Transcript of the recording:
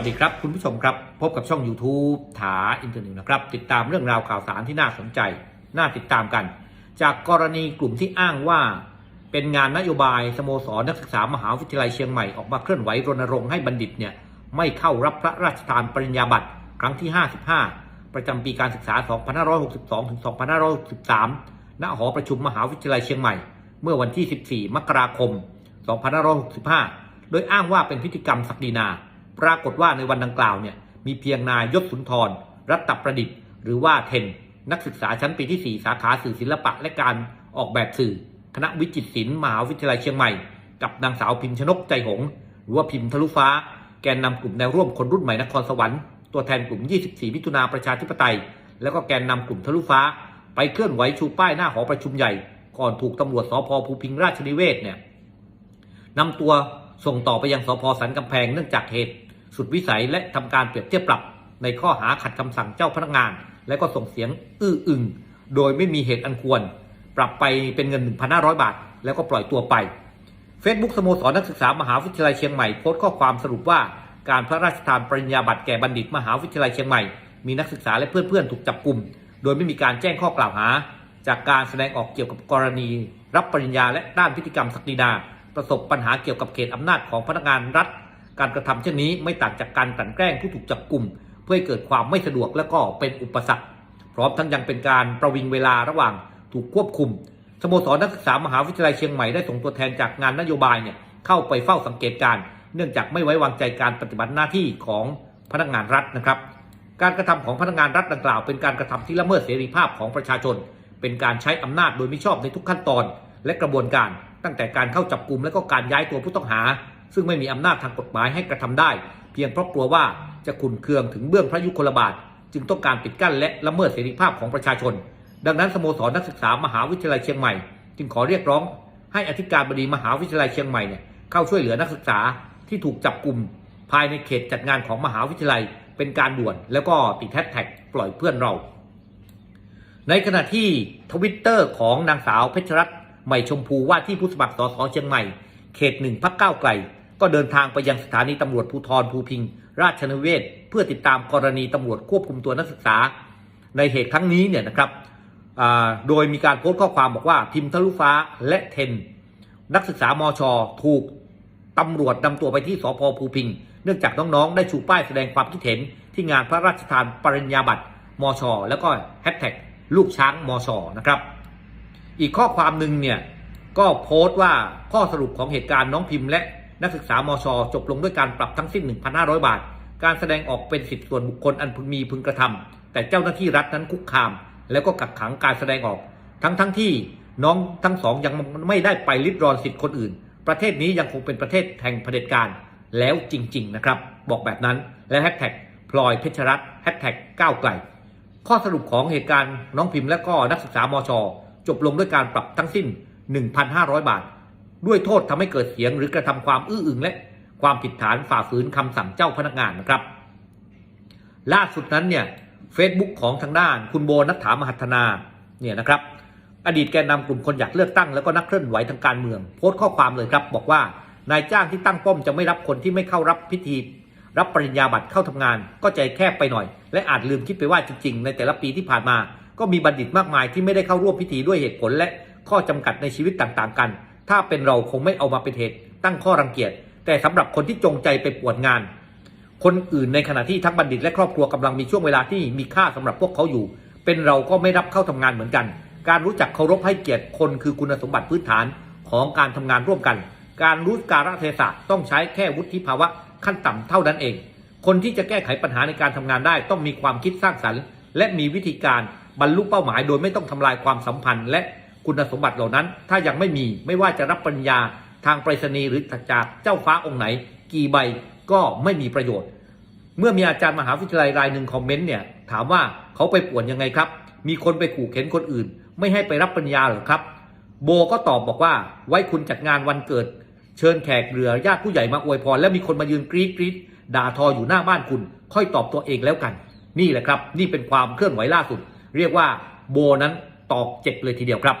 วัสดีครับคุณผู้ชมครับ พบกับช่อง YouTube ถาอินเทอร์เน็ตนะครับ ติดตามเรื่องราวข่าวสารที่น่าสนใจ น่าติดตามกัน จากกรณีกลุ่มที่อ้างว่า เป็นงานนโยบายสโมสรนักศึกษามหาวิทยาลัยเชียงใหม่ออกมาเคลื่อนไหวรณรงค์ให้บัณฑิตเนี่ยไม่เข้ารับพระราชทานปริญญาบัตรครั้งที่ 55 ประจำปีการศึกษา 2562 ถึง 2563 ณ หอประชุมมหาวิทยาลัยเชียงใหม่ เมื่อวันที่ 14 มกราคม 2565 โดยอ้างว่าเป็นพิธีกรรมศักดินา ปรากฏว่าในวันดังกล่าวเนี่ยมีเพียงนายยศสุนทร รัตประดิษฐ์ หรือว่าเทน นักศึกษาชั้นปีที่ 4 สาขาสื่อศิลปะและการออกแบบสื่อ คณะวิจิตรศิลป์มหาวิทยาลัยเชียงใหม่ กับนางสาวพิมพ์ชนกใจหงส์หรือว่าพิมพ์ทะลุฟ้า แกนนำกลุ่มแนวร่วมคนรุ่นใหม่นครสวรรค์ตัวแทนกลุ่ม 24 มิถุนาประชาธิปไตย แล้วก็แกนนำกลุ่มทะลุฟ้า ไปเคลื่อนไหวชูป้ายหน้าหอประชุมใหญ่ ก่อนถูกตำรวจสพภูพิงราชนิเวศเนี่ยนำตัวส่งต่อไปยังสพสันกำแพงเนื่องจากเหตุ สุดวิสัยและทำการเปรียบเทียบปรับ ในข้อหาขัดคำสั่งเจ้าพนักงาน และก็ส่งเสียงอื้ออึงโดยไม่มีเหตุอันควร ปรับไปเป็นเงิน 1,500 บาท แล้วก็ปล่อยตัวไป Facebook สโมสรนักศึกษามหาวิทยาลัยเชียงใหม่โพสต์ข้อความสรุปว่าการพระราชทานปริญญาบัตรแก่บัณฑิตมหาวิทยาลัยเชียงใหม่ มีนักศึกษาและเพื่อนๆ ถูกจับกลุ่ม โดยไม่มีการแจ้งข้อกล่าวหา จากการแสดงออกเกี่ยวกับกรณี รับปริญญาและด้านพิธีกรรมศักดินา ประสบปัญหาเกี่ยวกับเขตอำนาจของพนักงานรัฐ การกระทำเช่นนี้ไม่ต่างจากการกลั่นแกล้งผู้ถูกจับกลุ่ม เพื่อให้เกิดความไม่สะดวกและก็เป็นอุปสรรค พร้อมทั้งยังเป็นการประวิงเวลาระหว่างถูกควบคุมสโมสรนักศึกษามหาวิทยาลัยเชียงใหม่ได้ส่งตัวแทนจากงานนโยบายเนี่ยเข้าไปเฝ้าสังเกตการณ์เนื่องจากไม่ไว้วางใจการปฏิบัติหน้าที่ของพนักงานรัฐนะครับ การกระทำของพนักงานรัฐดังกล่าว เป็นการกระทำที่ละเมิดเสรีภาพของประชาชน เป็นการใช้อำนาจโดยมิชอบในทุกขั้นตอนและกระบวนการ ตั้งแต่การเข้าจับกลุ่มและก็การย้ายตัวผู้ต้องหา ซึ่งไม่มีอำนาจทางกฎหมายให้กระทำได้ เพียงเพราะกลัวว่าจะขุนเคืองถึงเบื้องพระยุคลบาท จึงต้องการปิดกั้นและละเมิดเสรีภาพของประชาชน ดังนั้นสโมสรนักศึกษามหาวิทยาลัยเชียงใหม่ จึงขอเรียกร้อง ให้อธิการบดีมหาวิทยาลัยเชียงใหม่เนี่ยเข้าช่วยเหลือนักศึกษาที่ถูกจับกลุ่มภายในเขตจัดงานของมหาวิทยาลัยเป็นการด่วน แล้วก็ติดแฮชแท็กปล่อยเพื่อนเรา ในขณะที่ทวิตเตอร์ของนางสาวเพชรรัตน์ใหม่ชมพูว่าที่ผู้สมัครสสเชียงใหม่ เขตหนึ่งพักก้าวไกล ก็เดินทางไปยังสถานีตำรวจภูธรภูพิง ราชนเวศ เพื่อติดตามกรณีตำรวจควบคุมตัวนักศึกษา ในเหตุครั้งนี้เนี่ยนะครับโดยมีการโพสต์ข้อความบอกว่าพิมพ์ทะลุฟ้าและเทน นักศึกษามชถูกตำรวจนำตัวไปที่สพภูพิง เนื่องจากน้องๆ ได้ชูป้ายแสดงความคิดเห็นที่งานพระราชทานปริญญาบัตรมชแล้วก็แฮชแท็กลูกช้างมชนะครับ อีกข้อความหนึ่งเนี่ยก็โพสต์ว่าข้อสรุปของเหตุการณ์น้องพิมพ์และ นักศึกษามช จบลงด้วยการปรับทั้งสิ้น 1,500 บาท การแสดงออกเป็นสิทธิส่วนบุคคลอันพึงมีพึงกระทำแต่เจ้าหน้าที่รัฐนั้นคุกคาม แล้วก็กักขังการแสดงออก ทั้งทั้งที่น้องทั้งสองยังไม่ได้ไปลิดรอนสิทธิคนอื่น ประเทศนี้ยังคงเป็นประเทศแห่งเผด็จการแล้วจริง ๆ นะครับ บอกแบบนั้นและแฮชแท็กพลอยเพชรรัตน์แฮชแท็กก้าวไกลข้อสรุปของเหตุการณ์น้องพิมพ์และก็นักศึกษามช จบลงด้วยการปรับทั้งสิ้น 1,500 บาท ด้วยโทษทำให้เกิดเสียงหรือกระทำความอื้ออึงและความผิดฐานฝ่าฝืนคำสั่งเจ้าพนักงานนะครับ ล่าสุดนั้นเนี่ย Facebook ของทางด้านคุณโบนัฐามหัฒนาเนี่ยนะครับอดีตแกนนำกลุ่มคนอยากเลือกตั้งแล้วก็นักเคลื่อนไหวทางการเมือง โพสต์ข้อความเลยครับ บอกว่านายจ้างที่ตั้งป้อมจะไม่รับคนที่ไม่เข้ารับพิธี รับปริญญาบัตรเข้าทำงาน ก็ใจแคบไปหน่อย และอาจลืมคิดไปว่าจริง ๆ ในแต่ละปีที่ผ่านมา ก็มีบัณฑิตมากมายที่ไม่ได้เข้าร่วมพิธีด้วยเหตุผลและข้อจำกัดในชีวิตต่างๆกัน ถ้าเป็นเราคงไม่เอามาเป็นเหตุตั้งข้อรังเกียจ แต่สำหรับคนที่จงใจไปปวดงาน คนอื่นในขณะที่ทั้งบัณฑิตและครอบครัวกำลังมีช่วงเวลาที่มีค่าสำหรับพวกเขาอยู่ เป็นเราก็ไม่รับเข้าทำงานเหมือนกัน การรู้จักเคารพให้เกียรติคนคือคุณสมบัติพื้นฐานของการทำงานร่วมกัน การรู้การะเทศะต้องใช้แค่วุฒิภาวะขั้นต่ำเท่านั้นเอง คนที่จะแก้ไขปัญหาในการทำงานได้ ต้องมีความคิดสร้างสรรค์ และมีวิธีการบรรลุเป้าหมาย โดยไม่ต้องทำลายความสัมพันธ์และ คุณสมบัติเหล่านั้น ถ้ายังไม่มีไม่ว่าจะรับปริญญาทางไปรษณีย์หรือจากเจ้าฟ้าองค์ไหน กี่ใบก็ไม่มีประโยชน์ เมื่อมีอาจารย์มหาวิทยาลัยรายหนึ่งคอมเมนต์เนี่ยถามว่าเขาไปป่วนยังไงครับ มีคนไปขู่เข็นคนอื่น ไม่ให้ไปรับปริญญาหรอครับ โบก็ตอบบอกว่าไว้คุณจัดงานวันเกิด เชิญแขกเรือญาติผู้ใหญ่มาอวยพร แล้วมีคนมายืนกรี๊ดกรี๊ดด่าทออยู่หน้าบ้านคุณ ค่อยตอบตัวเองแล้วกัน นี่แหละครับ นี่เป็นความเคลื่อนไหวล่าสุด เรียกว่าโบนั้นตอกเจ็บเลยทีเดียวครับ